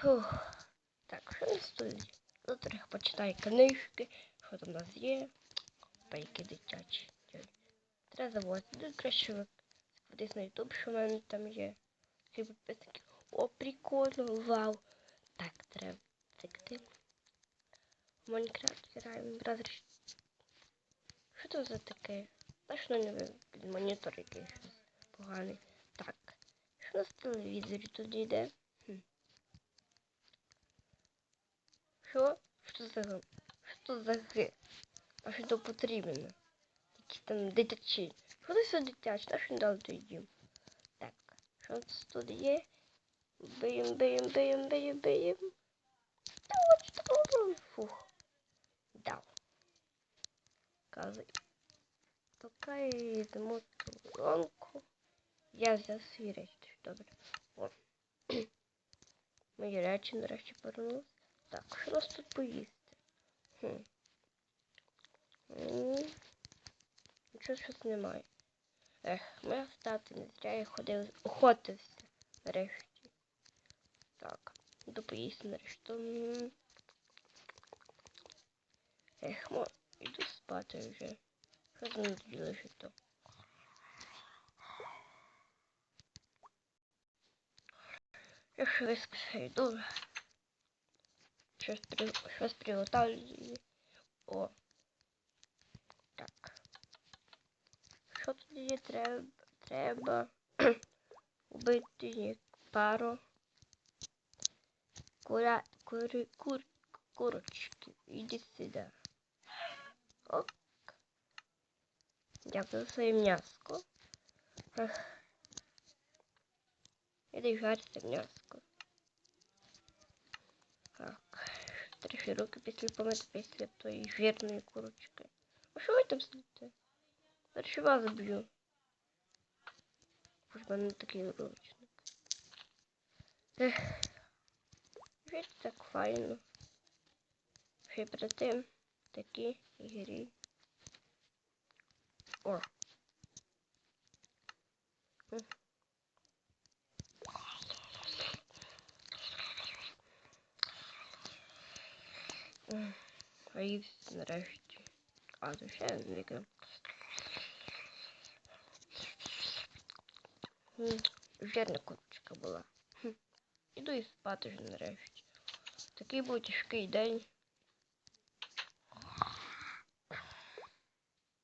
Фух. Так, що на столі? Завтра почитай книжки, що там у нас є. Пайки дитячі. Треба заводити. Ну, краще ви на ютуб, що в мене там є. Всі підписники. О, прикольно, вау. Так, треба тикти. Майнкрафт граємо. Разріш. Що це за таке? Знаєш, ну не під монітор якийсь поганий. Так. Що у нас телевізорі тут йде? Хм. Що? Що за г- Що за г? А що потрібно? Які там дитячі. Що це все дитяче? На що не дали той? Так. Що нас тут є? Биєм, биєм, биєм, биєм, биєм. Та от що? Фух. Дав. Кази. Йдемо ранку. Я взяв свої речі. Добре. О. Мої речі нарешті повернулись. Так, що нас тут поїсти? Хм. Нічого щось немає. Ех, моя встати не зря я ходив, охотився нарешті. Так, іду поїсти нарешті. Ех, мо, іду спати вже. Що неділю ще то? Я швидко йду. Щось, при... щось приготовлю. О. Так. Що тоді треба? Треба убити пару кура... кури... кур... курочки. Іди сюди. Ок. Дякую своє м'яско. Ех. Іди жарити. Так. Трохи руки після помити після тої жирної курочки. А що ви там сидите? Зараз вас б'ю. Хоч в мене такий ручник. Ех. Так файно. Ще перед тим такі ігрі. О. А нарешті. А, то ще віка. Жирна курочка була. Іду і спати вже нарешті. Такий був тяжкий день.